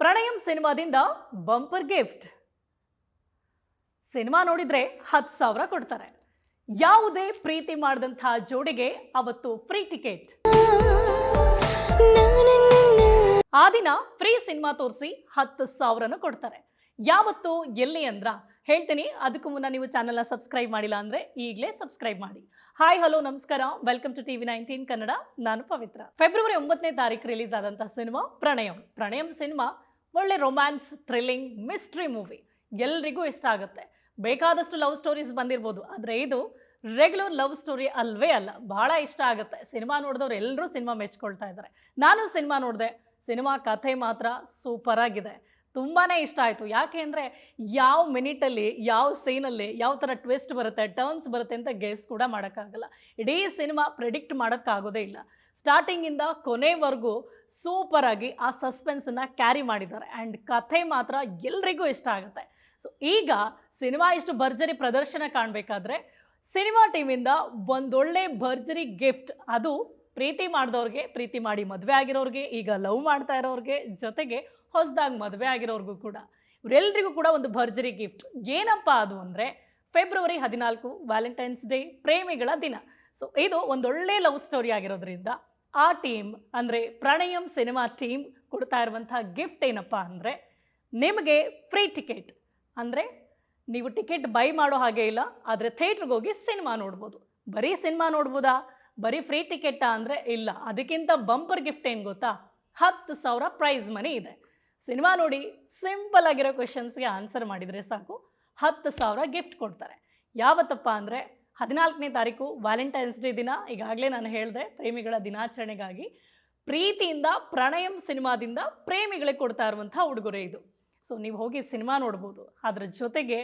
ಪ್ರಣಯಂ ಸಿನಿಮಾದಿಂದ bumper gift. Cinema ನೋಡಿದ್ರೆ ಹತ್ತು ಸಾವಿರ ಕೊಡ್ತಾರೆ. ಯಾವುದೇ ಪ್ರೀತಿ ಮಾಡಿದಂತಹ ಜೋಡಿಗೆ ಅವತ್ತು ಫ್ರೀ ಟಿಕೆಟ್. ಆ ದಿನ ಫ್ರೀ ಸಿನಿಮಾ ತೋರಿಸಿ ಹತ್ತು ಸಾವಿರನ ಕೊಡ್ತಾರೆ. ಯಾವತ್ತು, ಎಲ್ಲಿ ಅಂದ್ರ? ಹೇಳ್ತೀನಿ, ಅದಕ್ಕೂ ಮುನ್ನ ನೀವು ಚಾನಲ್ನ ಸಬ್ಸ್ಕ್ರೈಬ್ ಮಾಡಿಲ್ಲ ಅಂದ್ರೆ ಈಗಲೇ ಸಬ್ಸ್ಕ್ರೈಬ್ ಮಾಡಿ. ಹಾಯ್, ಹಲೋ, ನಮಸ್ಕಾರ. Welcome to TV nineteen Kannada. ನಾನು ಪವಿತ್ರ. ಫೆಬ್ರವರಿ ಒಂಬತ್ತನೇ ತಾರೀಕು ರಿಲೀಸ್ ಆದಂತಹ ಸಿನಿಮಾ ಪ್ರಣಯಂ. ಪ್ರಣಯಂ ಸಿನಿಮಾ ಒಳ್ಳೆ ರೊಮ್ಯಾನ್ಸ್ ಥ್ರಿಲ್ಲಿಂಗ್ ಮಿಸ್ಟ್ರಿ ಮೂವಿ ಎಲ್ರಿಗೂ ಇಷ್ಟ ಆಗುತ್ತೆ. ಬೇಕಾದಷ್ಟು ಲವ್ ಸ್ಟೋರೀಸ್ ಬಂದಿರ್ಬೋದು, ಆದರೆ ಇದು ರೆಗ್ಯುಲರ್ ಲವ್ ಸ್ಟೋರಿ ಅಲ್ವೇ ಅಲ್ಲ, ಬಹಳ ಇಷ್ಟ ಆಗುತ್ತೆ. ಸಿನಿಮಾ ನೋಡಿದವ್ರು ಎಲ್ಲರೂ ಸಿನಿಮಾ ಮೆಚ್ಕೊಳ್ತಾ ಇದ್ದಾರೆ ನಾನು ಸಿನಿಮಾ ನೋಡಿದೆ, ಸಿನಿಮಾ ಕಥೆ ಮಾತ್ರ ಸೂಪರ್ ಆಗಿದೆ. ತುಂಬಾ ಇಷ್ಟ ಆಯಿತು. ಯಾಕೆ ಅಂದರೆ ಯಾವ ಮಿನಿಟಲ್ಲಿ ಯಾವ ಸೀನಲ್ಲಿ ಯಾವ ಥರ ಟ್ವಿಸ್ಟ್ ಬರುತ್ತೆ ಟರ್ನ್ಸ್ ಬರುತ್ತೆ ಅಂತ ಗೆಸ್ ಕೂಡ ಮಾಡೋಕ್ಕಾಗಲ್ಲ. ಇಡೀ ಸಿನಿಮಾ ಪ್ರಿಡಿಕ್ಟ್ ಮಾಡೋಕ್ಕಾಗೋದೇ ಇಲ್ಲ. ಸ್ಟಾರ್ಟಿಂಗಿಂದ ಕೊನೆವರೆಗೂ ಸೂಪರ್ ಆಗಿ ಆ ಸಸ್ಪೆನ್ಸನ್ನು ಕ್ಯಾರಿ ಮಾಡಿದ್ದಾರೆ. ಆ್ಯಂಡ್ ಕಥೆ ಮಾತ್ರ ಎಲ್ರಿಗೂ ಇಷ್ಟ ಆಗುತ್ತೆ. ಸೊ ಈಗ ಸಿನಿಮಾ ಇಷ್ಟು ಭರ್ಜರಿ ಪ್ರದರ್ಶನ ಕಾಣಬೇಕಾದ್ರೆ ಸಿನಿಮಾ ಟೀಮಿಂದ ಒಂದೊಳ್ಳೆ ಭರ್ಜರಿ ಗಿಫ್ಟ್ ಅದು ಪ್ರೀತಿ ಮಾಡಿದವ್ರಿಗೆ, ಪ್ರೀತಿ ಮಾಡಿ ಮದುವೆ ಆಗಿರೋರಿಗೆ, ಈಗ ಲವ್ ಮಾಡ್ತಾ ಇರೋರಿಗೆ ಜೊತೆಗೆ ಹೊಸದಾಗಿ ಮದುವೆ ಆಗಿರೋರ್ಗೂ ಕೂಡ. ಇವರೆಲ್ಲರಿಗೂ ಕೂಡ ಒಂದು ಭರ್ಜರಿ ಗಿಫ್ಟ್ ಏನಪ್ಪ ಅದು ಅಂದರೆ ಫೆಬ್ರವರಿ ಹದಿನಾಲ್ಕು ವ್ಯಾಲೆಂಟೈನ್ಸ್ ಡೇ ಪ್ರೇಮಿಗಳ ದಿನ. ಸೊ ಇದು ಒಂದೊಳ್ಳೆ ಲವ್ ಸ್ಟೋರಿ ಆಗಿರೋದ್ರಿಂದ ಆ ಟೀಮ್ ಅಂದರೆ ಪ್ರಣಯಂ ಸಿನಿಮಾ ಟೀಮ್ ಕೊಡ್ತಾ ಇರುವಂತಹ ಗಿಫ್ಟ್ ಏನಪ್ಪ ಅಂದರೆ ನಿಮಗೆ ಫ್ರೀ ಟಿಕೆಟ್ ಅಂದರೆ ನೀವು ಟಿಕೆಟ್ ಬೈ ಮಾಡೋ ಹಾಗೆ ಇಲ್ಲ, ಆದರೆ ಥಿಯೇಟ್ರಿಗೆ ಹೋಗಿ ಸಿನಿಮಾ ನೋಡ್ಬೋದು. ಬರೀ ಸಿನಿಮಾ ನೋಡ್ಬೋದಾ? ಬರೀ ಫ್ರೀ ಟಿಕೆಟಾ ಅಂದರೆ ಇಲ್ಲ. ಅದಕ್ಕಿಂತ ಬಂಪರ್ ಗಿಫ್ಟ್ ಏನು ಗೊತ್ತಾ? ಹತ್ತು ಸಾವಿರ ಪ್ರೈಸ್ ಮನಿ ಇದೆ. ಸಿನಿಮಾ ನೋಡಿ ಸಿಂಪಲ್ ಆಗಿರೋ ಕ್ವೆಶನ್ಸ್ಗೆ ಆನ್ಸರ್ ಮಾಡಿದರೆ ಸಾಕು. ಹತ್ತು ಸಾವಿರ ಗಿಫ್ಟ್ ಕೊಡ್ತಾರೆ. ಯಾವತ್ತಪ್ಪ ಅಂದರೆ ಹದಿನಾಲ್ಕನೇ ತಾರೀಕು ವ್ಯಾಲೆಂಟೈನ್ಸ್ ಡೇ ದಿನ. ಈಗಾಗಲೇ ನಾನು ಹೇಳಿದೆ, ಪ್ರೇಮಿಗಳ ದಿನಾಚರಣೆಗಾಗಿ ಪ್ರೀತಿಯಿಂದ, ಪ್ರಣಯಂ ಸಿನಿಮಾದಿಂದ ಪ್ರೇಮಿಗಳಿಗೆ ಕೊಡ್ತಾ ಇರುವಂಥ ಉಡುಗೊರೆ ಇದು. ಸೊ ನೀವು ಹೋಗಿ ಸಿನಿಮಾ ನೋಡ್ಬೋದು. ಅದರ ಜೊತೆಗೆ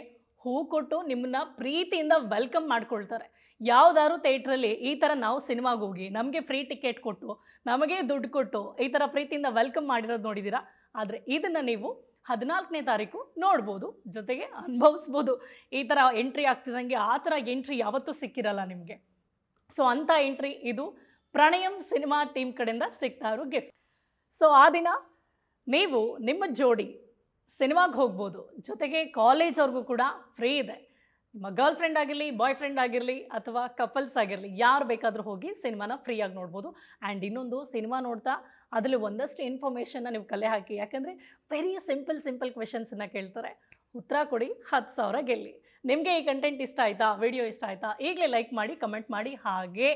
ಹೂ ಕೊಟ್ಟು ನಿಮ್ಮನ್ನ ಪ್ರೀತಿಯಿಂದ ವೆಲ್ಕಮ್ ಮಾಡ್ಕೊಳ್ತಾರೆ. ಯಾವ್ದಾದ್ರು ಥಿಯೇಟ್ರಲ್ಲಿ ಈ ಥರ ನಾವು ಸಿನಿಮಾಗೆ ಹೋಗಿ ನಮಗೆ ಫ್ರೀ ಟಿಕೆಟ್ ಕೊಟ್ಟು, ನಮಗೆ ದುಡ್ಡು ಕೊಟ್ಟು ಈ ಥರ ಪ್ರೀತಿಯಿಂದ ವೆಲ್ಕಮ್ ಮಾಡಿರೋದು ನೋಡಿದ್ದೀರಾ ಆದರೆ ಇದನ್ನು ನೀವು ಹದಿನಾಲ್ಕನೇ ತಾರೀಕು ನೋಡ್ಬೋದು, ಜೊತೆಗೆ ಅನುಭವಿಸ್ಬೋದು. ಈ ಥರ ಎಂಟ್ರಿ ಆಗ್ತಿದ್ದಂಗೆ ಆ ಥರ ಎಂಟ್ರಿ ಯಾವತ್ತೂ ಸಿಕ್ಕಿರಲ್ಲ ನಿಮಗೆ. ಸೊ ಅಂಥ ಎಂಟ್ರಿ ಇದು ಪ್ರಣಯಂ ಸಿನಿಮಾ ಟೀಮ್ ಕಡೆಯಿಂದ ಸಿಗ್ತಾ ಇರೋ ಗಿಫ್ಟ್ ಸೊ ಆ ದಿನ ನೀವು ನಿಮ್ಮ ಜೋಡಿ ಸಿನಿಮಾಗೆ ಹೋಗ್ಬೋದು. ಜೊತೆಗೆ ಕಾಲೇಜ್ ಅವ್ರಿಗೂ ಕೂಡ ಫ್ರೀ ಇದೆ. ಗರ್ಲ್ ಫ್ರೆಂಡ್ ಆಗಿರಲಿ ಬಾಯ್ ಫ್ರೆಂಡ್ ಆಗಿರಲಿ ಅಥವಾ ಕಪಲ್ಸ್ ಆಗಿರಲಿ, ಯಾರು ಬೇಕಾದರೂ ಹೋಗಿ ಸಿನಿಮಾನ ಫ್ರೀಯಾಗಿ ನೋಡ್ಬೋದು. ಆ್ಯಂಡ್ ಇನ್ನೊಂದು ಸಿನಿಮಾ ನೋಡ್ತಾ ಅದರಲ್ಲಿ ಒಂದಷ್ಟು ಇನ್ಫಾರ್ಮೇಷನ್ನ ನೀವು ಕಲೆ ಹಾಕಿ. ಯಾಕಂದರೆ ವೆರಿ ಸಿಂಪಲ್ ಸಿಂಪಲ್ ಕ್ವೆಶನ್ಸನ್ನು ಕೇಳ್ತಾರೆ. ಉತ್ತರ ಕೊಡಿ ಹತ್ತು ಸಾವಿರ ಗೆಲ್ಲಿ. ನಿಮಗೆ ಈ ಕಂಟೆಂಟ್ ಇಷ್ಟ ಆಯಿತಾ? ವಿಡಿಯೋ ಇಷ್ಟ ಆಯಿತಾ? ಈಗಲೇ ಲೈಕ್ ಮಾಡಿ ಕಮೆಂಟ್ ಮಾಡಿ. ಹಾಗೆ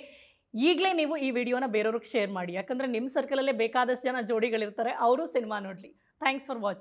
ಈಗಲೇ ನೀವು ಈ ವಿಡಿಯೋನ ಬೇರೆಯವ್ರಿಗೆ ಶೇರ್ ಮಾಡಿ. ಯಾಕಂದರೆ ನಿಮ್ಮ ಸರ್ಕಲಲ್ಲೇ ಬೇಕಾದಷ್ಟು ಜನ ಜೋಡಿಗಳಿರ್ತಾರೆ, ಅವರು ಸಿನಿಮಾ ನೋಡಲಿ. Thanks for watching